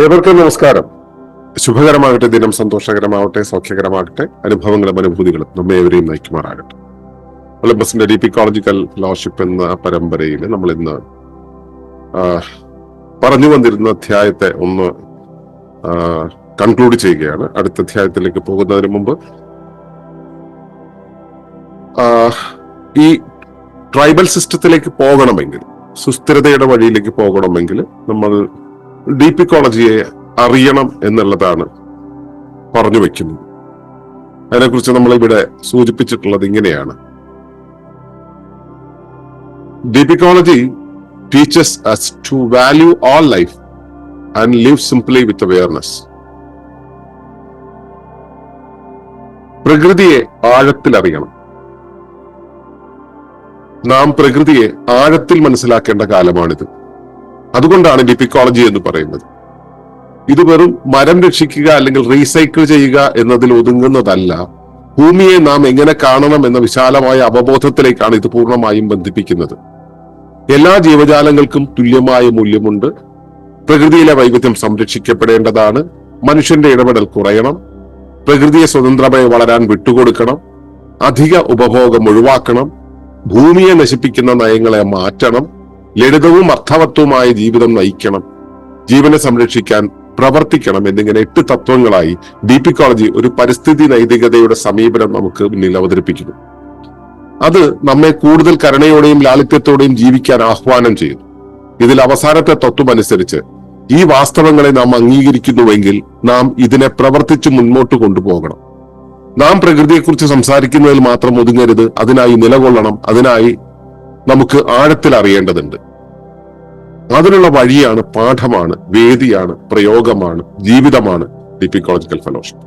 ഏവർക്കും നമസ്കാരം. ശുഭകരമാകട്ടെ ദിനം സന്തോഷകരമാവട്ടെ സൗഖ്യകരമാകട്ടെ അനുഭവങ്ങളും അനുഭൂതികളും നമ്മെ ഏവരെയും നയിക്കുമാറാകട്ടെ. ഒളിമ്പസിന്റെ ഡീപിക്കോളജിക്കൽ ഫെലോഷിപ്പ് എന്ന പരമ്പരയിൽ നമ്മൾ ഇന്ന് പറഞ്ഞു വന്നിരുന്ന അധ്യായത്തെ ഒന്ന് കൺക്ലൂഡ് ചെയ്യുകയാണ്. അടുത്ത അധ്യായത്തിലേക്ക് പോകുന്നതിന് മുമ്പ് ഈ ട്രൈബൽ സിസ്റ്റത്തിലേക്ക് പോകണമെങ്കിൽ സുസ്ഥിരതയുടെ വഴിയിലേക്ക് പോകണമെങ്കിൽ നമ്മൾ ഡീപിക്കോളജിയെ അറിയണം എന്നുള്ളതാണ് പറഞ്ഞു വെക്കുന്നത്. അതിനെക്കുറിച്ച് നമ്മൾ ഇവിടെ സൂചിപ്പിച്ചിട്ടുള്ളത് ഇങ്ങനെയാണ്. Deep ecology teachers as to value all life and live simply with awareness പ്രകൃതിയെ ആഴത്തിൽ അറിയണം നാം പ്രകൃതിയെ ആഴത്തിൽ മനസ്സിലാക്കേണ്ട കാലമാണിത്. അതുകൊണ്ടാണ് ലിപ്പിക്കോളജി എന്ന് പറയുന്നത്. ഇത് വെറും മരം രക്ഷിക്കുക അല്ലെങ്കിൽ റീസൈക്കിൾ ചെയ്യുക എന്നതിൽ ഒതുങ്ങുന്നതല്ല. ഭൂമിയെ നാം എങ്ങനെ കാണണം എന്ന വിശാലമായ അവബോധത്തിലേക്കാണ് ഇത് പൂർണമായും ബന്ധിപ്പിക്കുന്നത്. എല്ലാ ജീവജാലങ്ങൾക്കും തുല്യമായ മൂല്യമുണ്ട്. പ്രകൃതിയിലെ വൈവിധ്യം സംരക്ഷിക്കപ്പെടേണ്ടതാണ്. മനുഷ്യന്റെ ഇടപെടൽ കുറയണം. പ്രകൃതിയെ സ്വതന്ത്രമായി വളരാൻ വിട്ടുകൊടുക്കണം. അധിക ഉപഭോഗം ഒഴിവാക്കണം. ഭൂമിയെ നശിപ്പിക്കുന്ന നയങ്ങളെ മാറ്റണം. ലളിതവും അർത്ഥവത്വവുമായ ജീവിതം നയിക്കണം. ജീവനെ സംരക്ഷിക്കാൻ പ്രവർത്തിക്കണം എന്നിങ്ങനെ എട്ട് തത്വങ്ങളായി ഡീപിക്കോളജി ഒരു പരിസ്ഥിതി നൈതികതയുടെ സമീപനം നമുക്ക് മുന്നിൽ അവതരിപ്പിക്കുന്നു. അത് നമ്മെ കൂടുതൽ കരുണയോടെയും ലാളിത്യത്തോടെയും ജീവിക്കാൻ ആഹ്വാനം ചെയ്യുന്നു. ഇതിൽ അവസാനത്തെ തത്വം അനുസരിച്ച് ഈ വാസ്തവങ്ങളെ നാം അംഗീകരിക്കുന്നുവെങ്കിൽ നാം ഇതിനെ പ്രവർത്തിച്ച് മുന്നോട്ട് കൊണ്ടുപോകണം. നാം പ്രകൃതിയെക്കുറിച്ച് സംസാരിക്കുന്നതിൽ മാത്രം ഒതുങ്ങരുത്. അതിനായി നിലകൊള്ളണം. അതിനായി നമുക്ക് ആഴത്തിൽ അറിയേണ്ടതുണ്ട്. അതിനുള്ള വഴിയാണ് പാഠമാണ് വേദിയാണ് പ്രയോഗമാണ് ജീവിതമാണ് ഡിപ്പിക്കോളജിക്കൽ ഫെലോഷിപ്പ്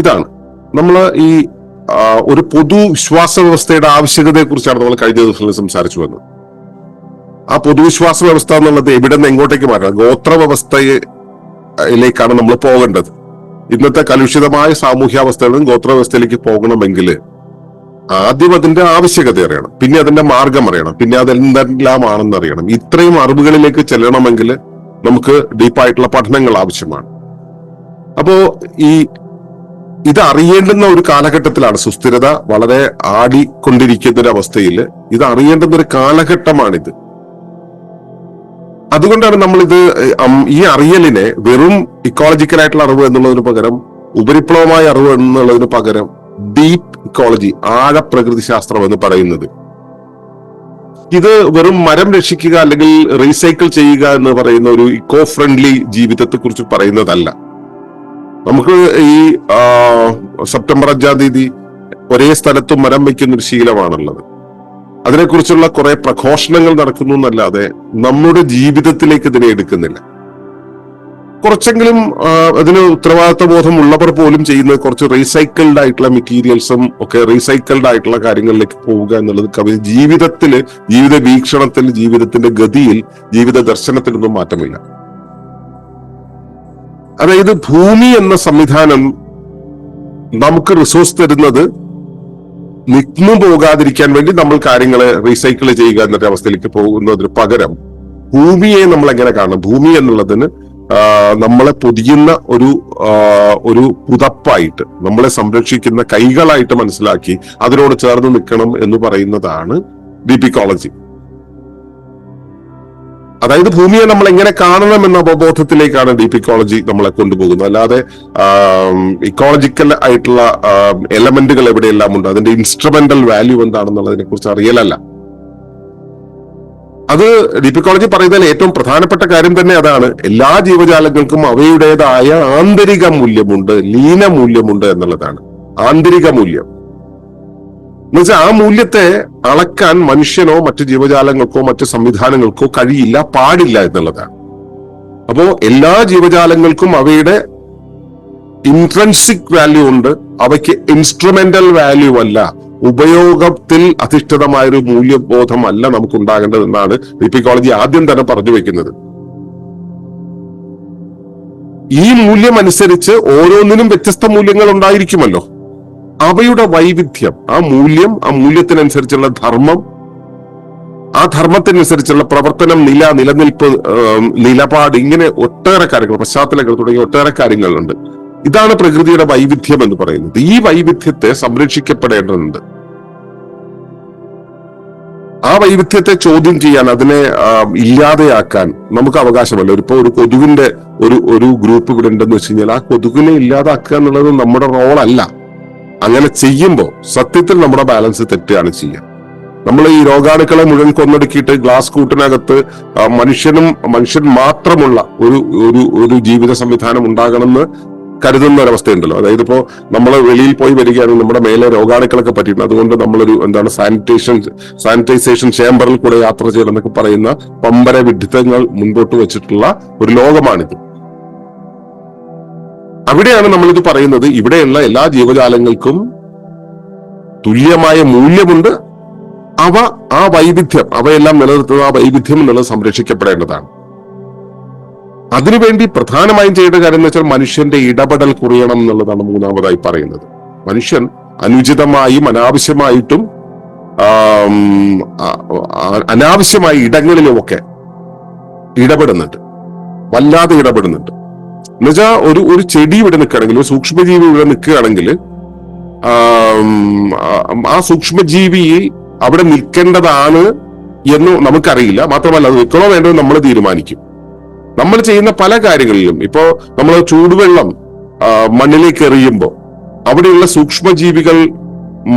ഇതാണ്. നമ്മൾ ഈ ഒരു പൊതു വിശ്വാസ വ്യവസ്ഥയുടെ ആവശ്യകതയെ കുറിച്ചാണ് നമ്മൾ കഴിഞ്ഞ ദിവസങ്ങളിൽ സംസാരിച്ചു വന്നത്. ആ പൊതുവിശ്വാസ വ്യവസ്ഥ എന്നുള്ളത് എവിടെ നിന്ന് എങ്ങോട്ടേക്ക് മാറ്റണം ഗോത്ര വ്യവസ്ഥയിലേക്കാണ് നമ്മൾ പോകേണ്ടത്. ഇന്നത്തെ കലുഷിതമായ സാമൂഹ്യാവസ്ഥയിൽ നിന്ന് ഗോത്ര വ്യവസ്ഥയിലേക്ക് പോകണമെങ്കിൽ ആദ്യം അതിന്റെ ആവശ്യകത അറിയണം. പിന്നെ അതിന്റെ മാർഗം അറിയണം. പിന്നെ അതെന്തെല്ലാമാണെന്ന് അറിയണം. ഇത്രയും അറിവുകളിലേക്ക് ചെല്ലണമെങ്കിൽ നമുക്ക് ഡീപ്പായിട്ടുള്ള പഠനങ്ങൾ ആവശ്യമാണ്. അപ്പോ ഈ ഇത് അറിയേണ്ടുന്ന ഒരു കാലഘട്ടത്തിലാണ് സുസ്ഥിരത വളരെ ആടിക്കൊണ്ടിരിക്കുന്ന ഒരു അവസ്ഥയിൽ ഇത് അറിയേണ്ടുന്ന ഒരു കാലഘട്ടമാണിത്. അതുകൊണ്ടാണ് നമ്മൾ ഇത് ഈ അറിയലിനെ വെറും ഇക്കോളജിക്കലായിട്ടുള്ള അറിവ് എന്നുള്ളതിന് പകരം ഉപരിപ്ലവമായ അറിവ് എന്നുള്ളതിന് പകരം ഡീപ്പ് ഇക്കോളജി ആഴ പ്രകൃതി ശാസ്ത്രം എന്ന് പറയുന്നത്. ഇത് വെറും മരം രക്ഷിക്കുക അല്ലെങ്കിൽ റീസൈക്കിൾ ചെയ്യുക എന്ന് പറയുന്ന ഒരു ഇക്കോ ഫ്രണ്ട്ലി ജീവിതത്തെ കുറിച്ച് പറയുന്നതല്ല. നമുക്ക് ഈ സെപ്റ്റംബർ അഞ്ചാം തീയതി ഒരേ സ്ഥലത്തും മരം വയ്ക്കുന്ന ഒരു ശീലമാണുള്ളത്. അതിനെക്കുറിച്ചുള്ള കുറെ പ്രഘോഷണങ്ങൾ നടക്കുന്നു എന്നല്ലാതെ നമ്മുടെ ജീവിതത്തിലേക്ക് ഇതിനെ എടുക്കുന്നില്ല. കുറച്ചെങ്കിലും അതിന് ഉത്തരവാദിത്വ ബോധം ഉള്ളവർ പോലും ചെയ്യുന്ന കുറച്ച് റീസൈക്കിൾഡ് ആയിട്ടുള്ള മെറ്റീരിയൽസും ഒക്കെ റീസൈക്കിൾഡ് ആയിട്ടുള്ള കാര്യങ്ങളിലേക്ക് പോവുക എന്നുള്ളത് കവി ജീവിതത്തിൽ ജീവിത വീക്ഷണത്തിൽ ജീവിതത്തിന്റെ ഗതിയിൽ ജീവിത ദർശനത്തിനൊന്നും മാറ്റമില്ല. അതായത് ഭൂമി എന്ന സംവിധാനം നമുക്ക് റിസോഴ്സ് തരുന്നത് നിന്നു പോകാതിരിക്കാൻ വേണ്ടി നമ്മൾ കാര്യങ്ങളെ റീസൈക്കിൾ ചെയ്യുക എന്നൊരു അവസ്ഥയിലേക്ക് പോകുന്നതിന് പകരം ഭൂമിയെ നമ്മൾ എങ്ങനെ കാണണം ഭൂമി എന്നുള്ളതിന് നമ്മളെ പൊതിയുന്ന ഒരു ഒരു പുതപ്പായിട്ട് നമ്മളെ സംരക്ഷിക്കുന്ന കൈകളായിട്ട് മനസ്സിലാക്കി അതിനോട് ചേർന്ന് നിൽക്കണം എന്ന് പറയുന്നതാണ് ബിപിക്കോളജി അതായത് ഭൂമിയെ നമ്മൾ എങ്ങനെ കാണണം എന്ന അവബോധത്തിലേക്കാണ് ഡീപിക്കോളജി നമ്മളെ കൊണ്ടുപോകുന്നത്. അല്ലാതെ ഇക്കോളജിക്കൽ ആയിട്ടുള്ള എലമെന്റുകൾ എവിടെയെല്ലാം ഉണ്ട്? അതിന്റെ ഇൻസ്ട്രുമെന്റൽ വാല്യൂ എന്താണെന്നുള്ളതിനെ കുറിച്ച് അറിയലല്ല. അത് ഡിപ്പിക്കോളജി പറയുന്നതിൽ ഏറ്റവും പ്രധാനപ്പെട്ട കാര്യം തന്നെ അതാണ്. എല്ലാ ജീവജാലങ്ങൾക്കും അവയുടേതായ ആന്തരിക മൂല്യമുണ്ട് ലീന മൂല്യമുണ്ട് എന്നുള്ളതാണ്. ആന്തരിക മൂല്യം. എന്നുവെച്ചാൽ ആ മൂല്യത്തെ അളക്കാൻ മനുഷ്യനോ മറ്റു ജീവജാലങ്ങൾക്കോ മറ്റു സംവിധാനങ്ങൾക്കോ കഴിയില്ല പാടില്ല എന്നുള്ളതാണ്. അപ്പോ എല്ലാ ജീവജാലങ്ങൾക്കും അവയുടെ ഇൻട്രൻസിക് വാല്യൂ ഉണ്ട്. അവയ്ക്ക് ഇൻസ്ട്രുമെന്റൽ വാല്യൂ അല്ല. ഉപയോഗത്തിൽ അധിഷ്ഠിതമായ ഒരു മൂല്യബോധമല്ല നമുക്ക് ഉണ്ടാകേണ്ടതെന്നാണ് റിപ്പിക്കോളജി ആദ്യം തന്നെ പറഞ്ഞു വെക്കുന്നത്. ഈ മൂല്യം അനുസരിച്ച് ഓരോന്നിനും വ്യത്യസ്ത മൂല്യങ്ങൾ ഉണ്ടായിരിക്കുമല്ലോ അവയുടെ വൈവിധ്യം ആ മൂല്യം ആ മൂല്യത്തിനനുസരിച്ചുള്ള ധർമ്മം ആ ധർമ്മത്തിനനുസരിച്ചുള്ള പ്രവർത്തനം നില നിലനിൽപ്പ് നിലപാട് ഇങ്ങനെ ഒട്ടേറെ കാര്യങ്ങൾ പശ്ചാത്തലങ്ങൾ തുടങ്ങിയ ഒട്ടേറെ കാര്യങ്ങളുണ്ട്. ഇതാണ് പ്രകൃതിയുടെ വൈവിധ്യം എന്ന് പറയുന്നത്. ഈ വൈവിധ്യത്തെ സംരക്ഷിക്കപ്പെടേണ്ടതുണ്ട്. ആ വൈവിധ്യത്തെ ചോദ്യം ചെയ്യാൻ അതിനെ ഇല്ലാതെയാക്കാൻ നമുക്ക് അവകാശമല്ല. ഒരു- ഇപ്പൊ ഒരു കൊതുകിന്റെ ഒരു ഒരു ഗ്രൂപ്പ് ഇവിടെ ഉണ്ടെന്ന് വെച്ച് കഴിഞ്ഞാൽ ആ കൊതുകിനെ ഇല്ലാതാക്കുക എന്നുള്ളത് നമ്മുടെ റോളല്ല. അങ്ങനെ ചെയ്യുമ്പോൾ സത്യത്തിൽ നമ്മുടെ ബാലൻസ് തെറ്റുകയാണ് ചെയ്യുക. നമ്മൾ ഈ രോഗാണുക്കളെ മുഴുവൻ കൊന്നൊടുക്കിയിട്ട് ഗ്ലാസ് കൂട്ടിനകത്ത് മനുഷ്യനും മനുഷ്യൻ മാത്രമുള്ള ഒരു ഒരു ഒരു ജീവിത സംവിധാനം ഉണ്ടാകണമെന്ന് കരുതുന്ന ഒരവസ്ഥയുണ്ടല്ലോ അതായത് ഇപ്പോ നമ്മൾ വെളിയിൽ പോയി വരികയാണെങ്കിൽ നമ്മുടെ മേലെ രോഗാണുക്കളൊക്കെ പറ്റിയിട്ടുണ്ട്. അതുകൊണ്ട് നമ്മളൊരു എന്താണ് സാനിറ്റേഷൻ സാനിറ്റൈസേഷൻ ചേംബറിൽ കൂടെ യാത്ര ചെയ്യണം എന്നൊക്കെ പറയുന്ന പമ്പര വിഡിത്തങ്ങൾ മുൻപോട്ട് വെച്ചിട്ടുള്ള ഒരു ലോകമാണിത്. അവിടെയാണ് നമ്മളിത് പറയുന്നത്. ഇവിടെയുള്ള എല്ലാ ജീവജാലങ്ങൾക്കും തുല്യമായ മൂല്യമുണ്ട്. അവ ആ വൈവിധ്യം അവയെല്ലാം നിലനിർത്തുന്ന ആ വൈവിധ്യം എന്നുള്ളത് സംരക്ഷിക്കപ്പെടേണ്ടതാണ്. അതിനുവേണ്ടി പ്രധാനമായും ചെയ്യേണ്ട കാര്യം എന്ന് വെച്ചാൽ മനുഷ്യന്റെ ഇടപെടൽ കുറയണം എന്നുള്ളതാണ് മൂന്നാമതായി പറയുന്നത്. മനുഷ്യൻ അനുചിതമായും അനാവശ്യമായിട്ടും അനാവശ്യമായ ഇടങ്ങളിലുമൊക്കെ ഇടപെടുന്നുണ്ട്. വല്ലാതെ ഇടപെടുന്നുണ്ട്. എന്നുവെച്ചാൽ ഒരു ഒരു ചെടി ഇവിടെ നിൽക്കുകയാണെങ്കിൽ ഒരു സൂക്ഷ്മജീവി ഇവിടെ നിൽക്കുകയാണെങ്കിൽ ആ സൂക്ഷ്മജീവി അവിടെ നിൽക്കേണ്ടതാണ് എന്ന് നമുക്കറിയില്ല. മാത്രമല്ല അത് നിൽക്കണോ വേണ്ടോ നമ്മൾ തീരുമാനിക്കും. നമ്മൾ ചെയ്യുന്ന പല കാര്യങ്ങളിലും ഇപ്പോ നമ്മൾ ചൂടുവെള്ളം മണ്ണിലേക്ക് എറിയുമ്പോൾ അവിടെയുള്ള സൂക്ഷ്മജീവികൾ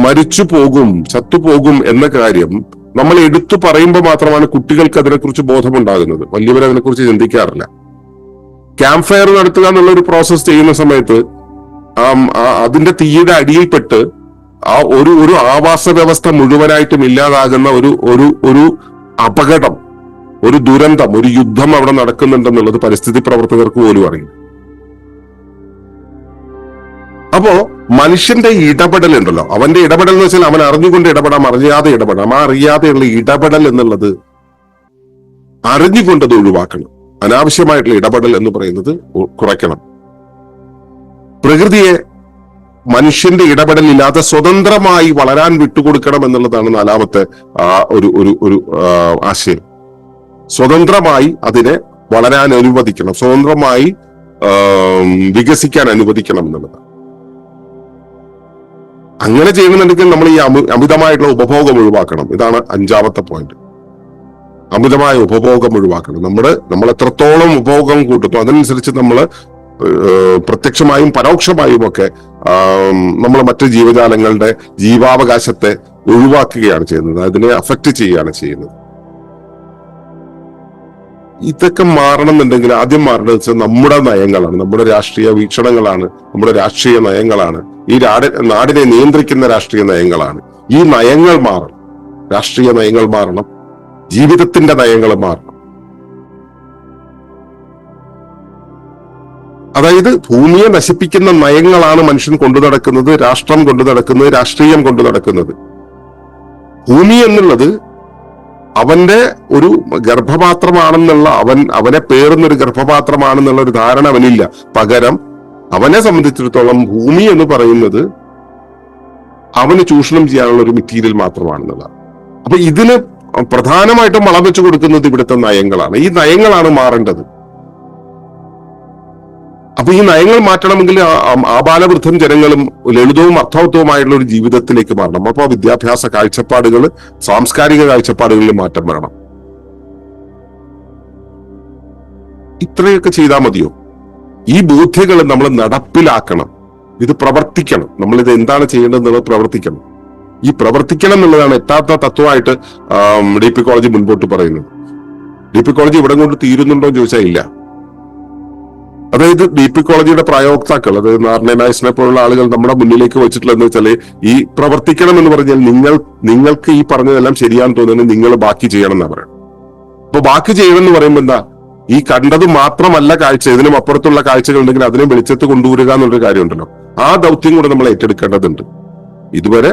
മരിച്ചു പോകും ചത്തുപോകും എന്ന കാര്യം നമ്മൾ എടുത്തു പറയുമ്പോൾ മാത്രമാണ് കുട്ടികൾക്ക് അതിനെക്കുറിച്ച് ബോധമുണ്ടാകുന്നത്. വലിയവർ അതിനെക്കുറിച്ച് ചിന്തിക്കാറില്ല. ക്യാമ്പ് ഫയർ നടത്തുക എന്നുള്ള ഒരു പ്രോസസ് ചെയ്യുന്ന സമയത്ത് അതിന്റെ തീയുടെ അടിയിൽപ്പെട്ട് ആ ഒരു ഒരു ആവാസ വ്യവസ്ഥ മുഴുവനായിട്ടും ഇല്ലാതാകുന്ന ഒരു ഒരു ഒരു അപകടം. ഒരു ദുരന്തം ഒരു യുദ്ധം അവിടെ നടക്കുന്നുണ്ടെന്നുള്ളത് പരിസ്ഥിതി പ്രവർത്തകർക്ക് പോലും അറിയും അപ്പോ മനുഷ്യന്റെ ഇടപെടൽ ഉണ്ടല്ലോ. അവന്റെ ഇടപെടൽ എന്ന് വെച്ചാൽ അവൻ അറിഞ്ഞുകൊണ്ട് ഇടപെടാം അറിയാതെ ഇടപെടാം. ആ അറിയാതെയുള്ള ഇടപെടൽ എന്നുള്ളത് അറിഞ്ഞുകൊണ്ടത് ഒഴിവാക്കണം. അനാവശ്യമായിട്ടുള്ള ഇടപെടൽ എന്ന് പറയുന്നത് കുറയ്ക്കണം. പ്രകൃതിയെ മനുഷ്യന്റെ ഇടപെടൽ ഇല്ലാതെ സ്വതന്ത്രമായി വളരാൻ വിട്ടുകൊടുക്കണം എന്നുള്ളതാണ് നാലാമത്തെ ഒരു ഒരു ആശയം. സ്വതന്ത്രമായി അതിനെ വളരാൻ അനുവദിക്കണം സ്വതന്ത്രമായി വികസിക്കാൻ അനുവദിക്കണം എന്നുള്ളത്. അങ്ങനെ ചെയ്യുന്നുണ്ടെങ്കിൽ നമ്മൾ ഈ അമി- അമിതമായിട്ടുള്ള ഉപഭോഗം ഒഴിവാക്കണം. ഇതാണ് അഞ്ചാമത്തെ പോയിന്റ് അമിതമായ ഉപഭോഗം ഒഴിവാക്കണം. നമ്മുടെ നമ്മൾ എത്രത്തോളം ഉപഭോഗം കൂട്ടുന്നു അതിനനുസരിച്ച് നമ്മൾ പ്രത്യക്ഷമായും പരോക്ഷമായും ഒക്കെ നമ്മൾ മറ്റു ജീവജാലങ്ങളുടെ ജീവാവകാശത്തെ ഒഴിവാക്കുകയാണ് ചെയ്യുന്നത്. അതിനെ അഫക്റ്റ് ചെയ്യുകയാണ് ചെയ്യുന്നത്. ഇതൊക്കെ മാറണം എന്നുണ്ടെങ്കിൽ ആദ്യം മാറേണ്ടത് വെച്ചാൽ നമ്മുടെ നയങ്ങളാണ്. നമ്മുടെ രാഷ്ട്രീയ വീക്ഷണങ്ങളാണ്. നമ്മുടെ രാഷ്ട്രീയ നയങ്ങളാണ്. ഈ നാട് നാടിനെ നിയന്ത്രിക്കുന്ന രാഷ്ട്രീയ നയങ്ങളാണ്. ഈ നയങ്ങൾ മാറണം. രാഷ്ട്രീയ നയങ്ങൾ മാറണം. ജീവിതത്തിന്റെ നയങ്ങൾ മാറണം. അതായത് ഭൂമിയെ നശിപ്പിക്കുന്ന നയങ്ങളാണ് മനുഷ്യൻ കൊണ്ടു നടക്കുന്നത് രാഷ്ട്രം കൊണ്ടു നടക്കുന്നത് രാഷ്ട്രീയം കൊണ്ടു നടക്കുന്നത്. ഭൂമി എന്നുള്ളത് അവന്റെ ഒരു ഗർഭപാത്രമാണെന്നുള്ള അവൻ അവനെ പേറുന്ന ഒരു ഗർഭപാത്രമാണെന്നുള്ള ഒരു ധാരണ അവനില്ല. പകരം അവനെ സംബന്ധിച്ചിടത്തോളം ഭൂമി എന്ന് പറയുന്നത് അവന് ചൂഷണം ചെയ്യാനുള്ള ഒരു മെറ്റീരിയൽ മാത്രമാണെന്നുള്ളത് അപ്പൊ ഇതിന് പ്രധാനമായിട്ടും വളം വെച്ചു കൊടുക്കുന്നത് ഇവിടുത്തെ നയങ്ങളാണ്. ഈ നയങ്ങളാണ് മാറേണ്ടത്. അപ്പൊ ഈ നയങ്ങൾ മാറ്റണമെങ്കിൽ ആബാലവൃദ്ധം ജനങ്ങളും ലളിതവും അർത്ഥവത്വവുമായിട്ടുള്ള ഒരു ജീവിതത്തിലേക്ക് മാറണം. അപ്പൊ വിദ്യാഭ്യാസ കാഴ്ചപ്പാടുകൾ സാംസ്കാരിക കാഴ്ചപ്പാടുകളിൽ മാറ്റം വരണം. ഇത്രയൊക്കെ ചെയ്താൽ മതിയോ? ഈ ബോധ്യങ്ങൾ നമ്മൾ നടപ്പിലാക്കണം. ഇത് പ്രവർത്തിക്കണം. നമ്മൾ ഇത് എന്താണ് ചെയ്യേണ്ടതെന്നുള്ളത് പ്രവർത്തിക്കണം. ഈ പ്രവർത്തിക്കണം എന്നുള്ളതാണ് യഥാർത്ഥ തത്വമായിട്ട് ഡി പി കോളേജ് മുൻപോട്ട് പറയുന്നത്. ഡി പി കോളേജ് ഇവിടെ കൊണ്ട് തീരുന്നുണ്ടോ എന്ന് ചോദിച്ചാൽ ഇല്ല. അതായത് ഡി പി കോളേജിയുടെ പ്രയോക്താക്കൾ അതായത് നാരായണായസിനെ പോലുള്ള ആളുകൾ നമ്മുടെ മുന്നിലേക്ക് വെച്ചിട്ടുള്ള എന്ന് വെച്ചാൽ ഈ പ്രവർത്തിക്കണം എന്ന് പറഞ്ഞാൽ നിങ്ങൾ നിങ്ങൾക്ക് ഈ പറഞ്ഞതെല്ലാം ശരിയാന്ന് തോന്നുന്നത് നിങ്ങൾ ബാക്കി ചെയ്യണം എന്നാ പറയുന്നത്. അപ്പൊ ബാക്കി ചെയ്യണം എന്ന് പറയുമ്പോൾ എന്താ? ഈ കണ്ടത് മാത്രമല്ല കാഴ്ച ഇതിനും അപ്പുറത്തുള്ള കാഴ്ചകൾ ഉണ്ടെങ്കിൽ അതിനെ വെളിച്ചത്ത് കൊണ്ടുവരിക എന്നുള്ളൊരു കാര്യമുണ്ടല്ലോ. ആ ദൗത്യം കൂടെ നമ്മൾ ഏറ്റെടുക്കേണ്ടതുണ്ട്. ഇതുവരെ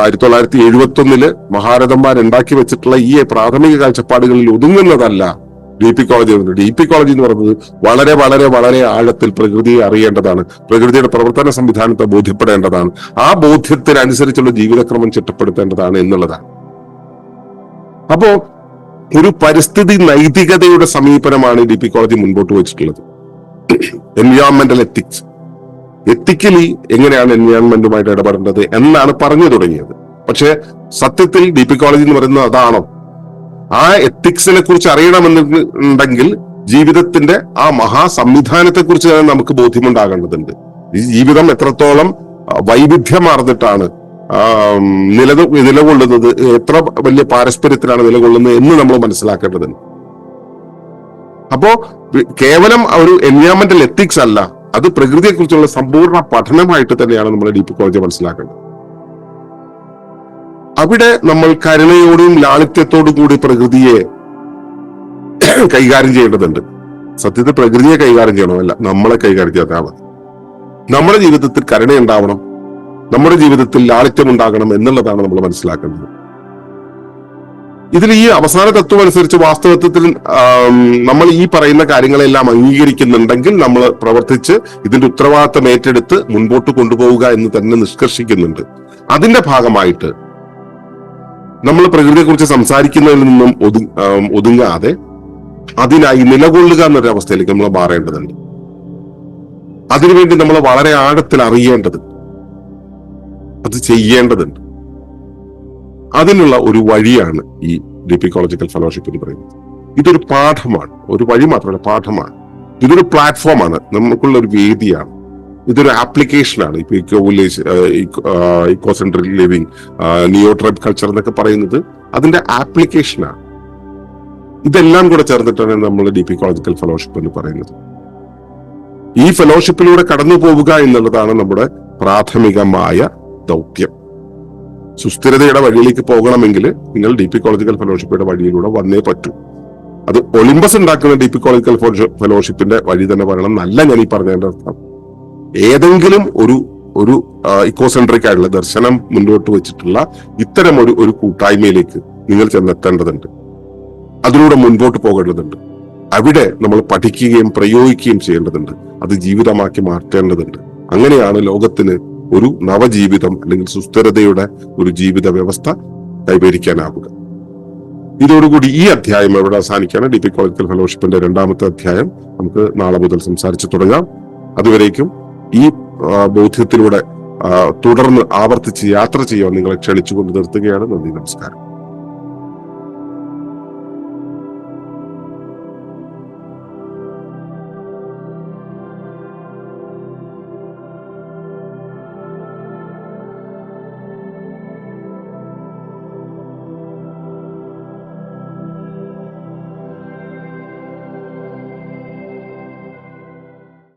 ആയിരത്തി തൊള്ളായിരത്തി എഴുപത്തി ഒന്നിൽ മഹാരഥന്മാർ ഉണ്ടാക്കി വെച്ചിട്ടുള്ള ഈ പ്രാഥമിക കാഴ്ചപ്പാടുകളിൽ ഒതുങ്ങുന്നതല്ല ഡി പി കോളേജ് എന്ന് ഡി പി കോളേജ് എന്ന് പറയുന്നത് വളരെ വളരെ വളരെ ആഴത്തിൽ പ്രകൃതിയെ അറിയേണ്ടതാണ്. പ്രകൃതിയുടെ പ്രവർത്തന സംവിധാനത്തെ ബോധ്യപ്പെടേണ്ടതാണ്. ആ ബോധ്യത്തിനനുസരിച്ചുള്ള ജീവിതക്രമം ചിട്ടപ്പെടുത്തേണ്ടതാണ് എന്നുള്ളതാണ്. അപ്പോ ഒരു പരിസ്ഥിതി നൈതികതയുടെ സമീപനമാണ് ഡി പി കോളേജ് മുൻപോട്ട് വെച്ചിട്ടുള്ളത്. എൻവയോൺമെന്റൽ എത്തിക്സ് എത്തിക്കലി എങ്ങനെയാണ് എൻവയോൺമെന്റുമായിട്ട് ഇടപെടേണ്ടത് എന്നാണ് പറഞ്ഞു തുടങ്ങിയത്. പക്ഷേ സത്യത്തിൽ ഡി പി കോളേജ് എന്ന് പറയുന്നത് അതാണോ? ആ എത്തിക്സിനെ കുറിച്ച് അറിയണമെന്നുണ്ടെങ്കിൽ ജീവിതത്തിന്റെ ആ മഹാ സംവിധാനത്തെ കുറിച്ച് തന്നെ നമുക്ക് ബോധ്യമുണ്ടാകേണ്ടതുണ്ട്. ഈ ജീവിതം എത്രത്തോളം വൈവിധ്യമാർന്നിട്ടാണ് നില നിലകൊള്ളുന്നത് എത്ര വലിയ പാരസ്പര്യത്തിലാണ് നിലകൊള്ളുന്നത് എന്ന് നമ്മൾ മനസ്സിലാക്കേണ്ടതുണ്ട്. അപ്പോ കേവലം ഒരു എൻവയോൺമെന്റൽ എത്തിക്സ് അല്ല അത് പ്രകൃതിയെക്കുറിച്ചുള്ള സമ്പൂർണ പഠനമായിട്ട് തന്നെയാണ് നമ്മൾ ഡി പി കോളേജ് മനസ്സിലാക്കേണ്ടത്. അവിടെ നമ്മൾ കരുണയോടും ലാളിത്യത്തോടും കൂടി പ്രകൃതിയെ കൈകാര്യം ചെയ്യേണ്ടതുണ്ട്. സത്യത്തിൽ പ്രകൃതിയെ കൈകാര്യം ചെയ്യണമല്ല നമ്മളെ കൈകാര്യം ചെയ്താൽ മതി. നമ്മുടെ ജീവിതത്തിൽ കരുണയുണ്ടാവണം നമ്മുടെ ജീവിതത്തിൽ ലാളിത്യം ഉണ്ടാകണം എന്നുള്ളതാണ് നമ്മൾ മനസ്സിലാക്കേണ്ടത്. ഇതിൽ ഈ അവസാന തത്വം അനുസരിച്ച് വാസ്തവത്തിൽ നമ്മൾ ഈ പറയുന്ന കാര്യങ്ങളെല്ലാം അംഗീകരിക്കുന്നുണ്ടെങ്കിൽ നമ്മൾ പ്രവർത്തിച്ച് ഇതിന്റെ ഉത്തരവാദിത്തം ഏറ്റെടുത്ത് മുൻപോട്ട് കൊണ്ടുപോവുക എന്ന് തന്നെ നിഷ്കർഷിക്കുന്നുണ്ട്. അതിന്റെ ഭാഗമായിട്ട് നമ്മൾ പ്രകൃതിയെക്കുറിച്ച് സംസാരിക്കുന്നതിൽ നിന്നും ഒതു ഒതുങ്ങാതെ അതിനായി നിലകൊള്ളുക എന്നൊരു അവസ്ഥയിലേക്ക് നമ്മൾ മാറേണ്ടതുണ്ട്. അതിനുവേണ്ടി നമ്മൾ വളരെ ആഴത്തിൽ അറിയേണ്ടതുണ്ട് അത് ചെയ്യേണ്ടതുണ്ട്. അതിനുള്ള ഒരു വഴിയാണ് ഈ ഡിപ്പിക്കോളജിക്കൽ ഫെലോഷിപ്പ് എന്ന് പറയുന്നത്. ഇതൊരു പാഠമാണ് ഒരു വഴി മാത്രമല്ല പാഠമാണ്. ഇതൊരു പ്ലാറ്റ്ഫോമാണ് നമുക്കുള്ള ഒരു വേദിയാണ്. ഇതൊരു ആപ്ലിക്കേഷനാണ് ഇപ്പൊ eco village eco central living neo tribe culture എന്നൊക്കെ പറയുന്നത് അതിന്റെ ആപ്ലിക്കേഷനാണ് ഇതെല്ലാം കൂടെ ചേർന്നിട്ടാണ് നമ്മൾ ഡി പി കോളജിക്കൽ ഫെലോഷിപ്പ് എന്ന് പറയുന്നത്. ഈ ഫെലോഷിപ്പിലൂടെ കടന്നു പോവുക എന്നുള്ളതാണ് നമ്മുടെ പ്രാഥമികമായ ദൗത്യം. സുസ്ഥിരതയുടെ വഴിയിലേക്ക് പോകണമെങ്കിൽ നിങ്ങൾ ഡി പി കോളജിക്കൽ ഫെലോഷിപ്പിയുടെ വഴിയിലൂടെ വന്നേ പറ്റൂ. അത് ഒളിമ്പസ് ഉണ്ടാക്കുന്ന ഡി പി കോളജിക്കൽ ഫെലോഷിപ്പിന്റെ വഴി തന്നെ പറയണം. എന്നല്ല ഞാൻ ഈ പറഞ്ഞതിന്റെ അർത്ഥം. ഏതെങ്കിലും ഒരു ഒരു ഇക്കോസെൻട്രിക് ആയിട്ടുള്ള ദർശനം മുന്നോട്ട് വെച്ചിട്ടുള്ള ഇത്തരം ഒരു ഒരു കൂട്ടായ്മയിലേക്ക് നിങ്ങൾ ചെന്നെത്തേണ്ടതുണ്ട്. അതിലൂടെ മുൻപോട്ട് പോകേണ്ടതുണ്ട്. അവിടെ നമ്മൾ പഠിക്കുകയും പ്രയോഗിക്കുകയും ചെയ്യേണ്ടതുണ്ട്. അത് ജീവിതമാക്കി മാറ്റേണ്ടതുണ്ട്. അങ്ങനെയാണ് ലോകത്തിന് ഒരു നവജീവിതം അല്ലെങ്കിൽ സുസ്ഥിരതയുടെ ഒരു ജീവിത വ്യവസ്ഥ കൈവരിക്കാനാവുക. ഇതോടുകൂടി ഈ അധ്യായം എവിടെ അവസാനിക്കാണ് ഡി പി കോളേജിക്കൽ ഫെലോഷിപ്പിന്റെ രണ്ടാമത്തെ അധ്യായം. നമുക്ക് നാളെ മുതൽ സംസാരിച്ചു തുടങ്ങാം. അതുവരേക്കും ഈ ബോധ്യത്തിലൂടെ തുടർന്ന് ആവർത്തിച്ച് യാത്ര ചെയ്യാൻ നിങ്ങളെ ക്ഷണിച്ചുകൊണ്ട് നിർത്തുകയാണ്. നന്ദി നമസ്കാരം.